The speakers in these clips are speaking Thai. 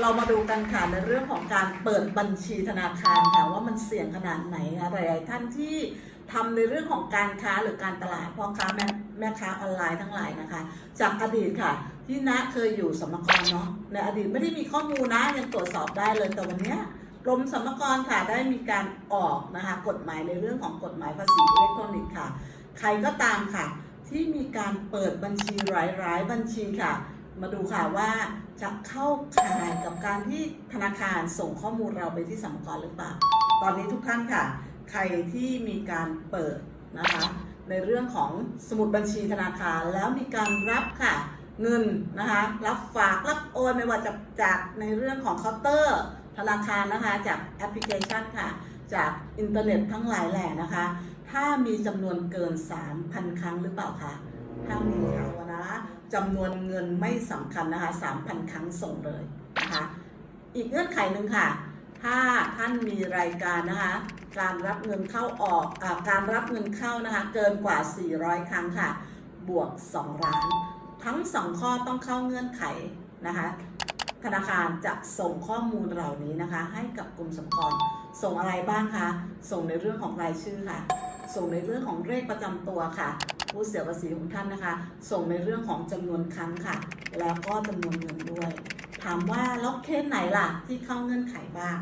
เรามาดูกันค่ะในเรื่องของการเปิดบัญชีธนาคารค่ะว่ามันเสี่ยงขนาดไหนอะไรท่านที่ทำในเรื่องของการค้าหรือการตลาดพ่อค้าแม่แม่ค้าออนไลน์ทั้งหลายนะคะ จากอดีตค่ะ ที่ณเคยอยู่สมกรเนาะในอดีตไม่ได้มีข้อมูลนะยังตรวจสอบได้เลยแต่วันนี้กรมสรรพากรค่ะได้มีการออกนะคะกฎหมายในเรื่องของกฎหมายภาษีอิเล็กทรอนิกส์ค่ะ ใครก็ตามค่ะ ที่มีการเปิดบัญชีหลายๆบัญชีค่ะ มาดูค่ะว่าจะเข้าข่ายกับการที่ธนาคารส่งข้อมูลเราไปที่สรรพากรหรือเปล่า ตอนนี้ทุกท่านค่ะ ใครที่มีการเปิดนะคะ ในเรื่องของสมุดบัญชีธนาคารแล้วมีการรับค่ะเงินนะคะรับฝากรับโอนไม่ว่าจะจากในเรื่องของเคาน์เตอร์ธนาคารนะคะจากแอปพลิเคชันค่ะ จากอินเทอร์เน็ตทั้งหลายแหล่นะคะ ถ้ามีจำนวนเกิน 3,000 ครั้งหรือเปล่าคะ ถ้ามีค่ะวนะจำนวนเงินไม่สำคัญนะคะ3,000 ครั้งส่งเลยนะคะอีกเงื่อนไขหนึ่งค่ะ ถ้าท่านมีรายการนะคะการรับเงินเข้าออกอาการรับเงินเข้านะคะเกินกว่า 400 ครั้งค่ะ บวก 2 ล้าน ทั้ง 2 ข้อต้องเข้าเงื่อนไขนะคะธนาคารจะส่งข้อมูลเหล่านี้นะคะ ให้กับกรมสรรพากรส่งอะไรบ้างคะ ส่งในเรื่องของรายชื่อค่ะ ส่งในเรื่องของเลขประจำตัวค่ะ ผู้เสียภาษีของท่านนะคะ ส่งในเรื่องของจำนวนครั้งค่ะ แล้วก็จำนวนเงินด้วย ถามว่าแล้วเคสไหนล่ะที่เข้าเงื่อนไขบ้าง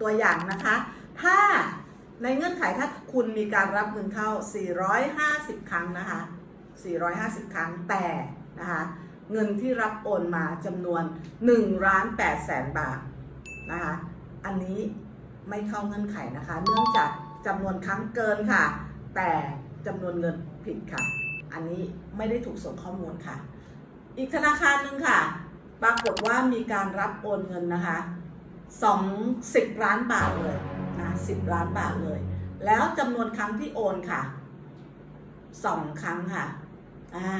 ตัวอย่างนะคะ ถ้าในเงื่อนไขถ้าคุณมีการรับเงินเข้า 450 ครั้งนะคะ 450 ครั้งแต่นะคะเงินที่รับโอนมาจำนวน1ล้าน8แสนบาทนะคะ อันนี้ไม่เข้าเงื่อนไขนะคะ เนื่องจากจำนวนครั้งเกินค่ะ แต่ จำนวนเงินผิดค่ะ อันนี้ไม่ได้ถูกส่งข้อมูลค่ะ อีกธนาคารหนึ่งค่ะ ปรากฏว่ามีการรับโอนเงินนะคะสองสิบล้านบาทเลยนะสิบล้านบาทเลย แล้วจำนวนครั้งที่โอนค่ะสองครั้งค่ะอ่า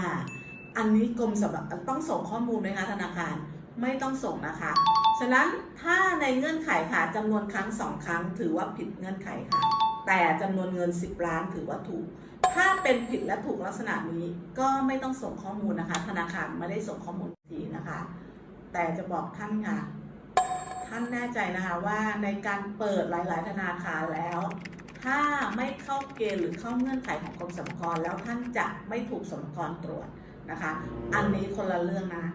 อันนี้กรมสำหรับต้องส่งข้อมูลไหมคะธนาคารไม่ต้องส่งนะคะ ฉะนั้นถ้าในเงื่อนไขค่ะจำนวนครั้งสองครั้งถือว่าผิดเงื่อนไขค่ะ แต่จำนวนเงิน 10 ล้านถือว่าถูก ถ้าเป็นผิดและถูกลักษณะนี้ก็ไม่ต้องส่งข้อมูลนะคะ ธนาคารไม่ได้ส่งข้อมูลทีนะคะ แต่จะบอกท่านค่ะ ท่านแน่ใจนะคะว่าในการเปิดหลาย ๆ ธนาคารแล้ว ถ้าไม่เข้าเกณฑ์หรือเข้าเงื่อนไขของกรมสรรพากรแล้วท่านจะไม่ถูกสรรพากรตรวจนะคะ อันนี้คนละเรื่องนะ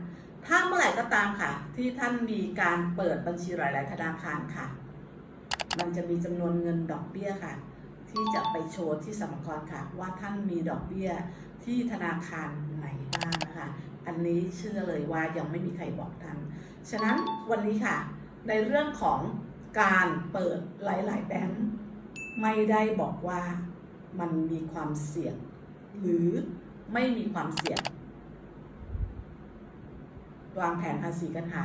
ถ้าเมื่อไหร่ก็ตามค่ะ ที่ท่านมีการเปิดบัญชีหลาย ๆ ธนาคารค่ะ มันจะมีจำนวนเงินดอกเบี้ยค่ะ ที่จะไปโชว์ที่สรรพากรค่ะ ว่าท่านมีดอกเบี้ยที่ธนาคารไหนบ้างนะคะ อันนี้เชื่อเลยว่ายังไม่มีใครบอกท่าน ฉะนั้นวันนี้ค่ะ ในเรื่องของการเปิดหลาย ๆ แบงค์ไม่ได้บอกว่ามันมีความเสี่ยง หรือไม่มีความเสี่ยง วางแผนภาษีกันค่ะ